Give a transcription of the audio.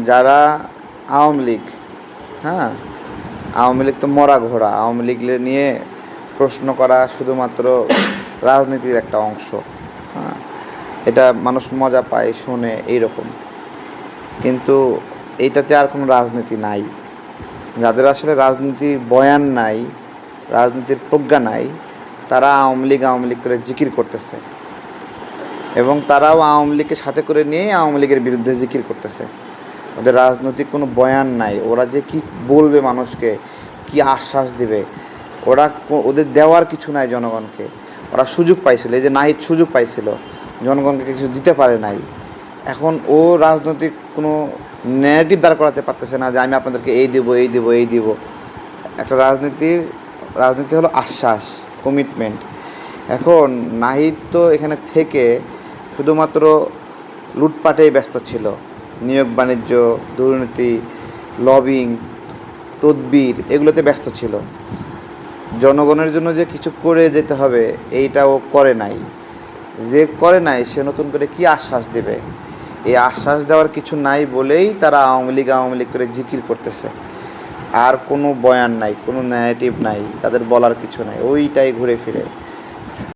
যারা আওয়ামী লীগ হ্যাঁ? আওয়ামী লীগ তো মরা ঘোড়া। আওয়ামী লীগ নিয়ে প্রশ্ন করা শুধুমাত্র রাজনীতির একটা অংশ হ্যাঁ? এটা মানুষ মজা পায়, শোনে, এইরকম। কিন্তু এইটাতে আর কোনো রাজনীতি নাই। যাদের আসলে রাজনীতির বয়ান নাই, রাজনীতির প্রজ্ঞা নাই, তারা আওয়ামী লীগ আওয়ামী লীগ করে জিকির করতেছে। এবং তারাও আওয়ামী লীগকে সাথে করে নিয়ে আওয়ামী লীগের বিরুদ্ধে জিকির করতেছে। ওদের রাজনৈতিক কোনো বয়ান নাই। ওরা যে কি বলবে মানুষকে, কি আশ্বাস দেবে, ওরা ওদের দেওয়ার কিছু নাই জনগণকে। ওরা সুযোগ পাইছিল, এই যে নাহিদ সুযোগ পাইছিল, জনগণকে কিছু দিতে পারে নাই। এখন ও রাজনৈতিক কোনো নেগেটিভ দাঁড় করাতে পারতেছে না যে আমি আপনাদেরকে এই দিব এই দিব এই দিব। একটা রাজনীতির রাজনীতি হলো আশ্বাস কমিটমেন্ট এখন নাহিদ তো এখানে থেকে শুধুমাত্র লুটপাটেই ব্যস্ত ছিল। নিয়োগ, বাণিজ্য, দুর্নীতি লবিং তদবির এগুলোতে ব্যস্ত ছিল। জনগণের জন্য যে কিছু করে যেতে হবে এইটা ও করে নাই। যে করে নাই, সে নতুন করে কি আশ্বাস দেবে? এই আশ্বাস দেওয়ার কিছু নাই বলেই তারা আওয়ামী লীগ আওয়ামী লীগ করে জিকির করতেছে। আর কোনো বয়ান নাই, কোনো ন্যারেটিভ নাই, তাদের বলার কিছু নাই, ওইটাই ঘুরে ফিরে।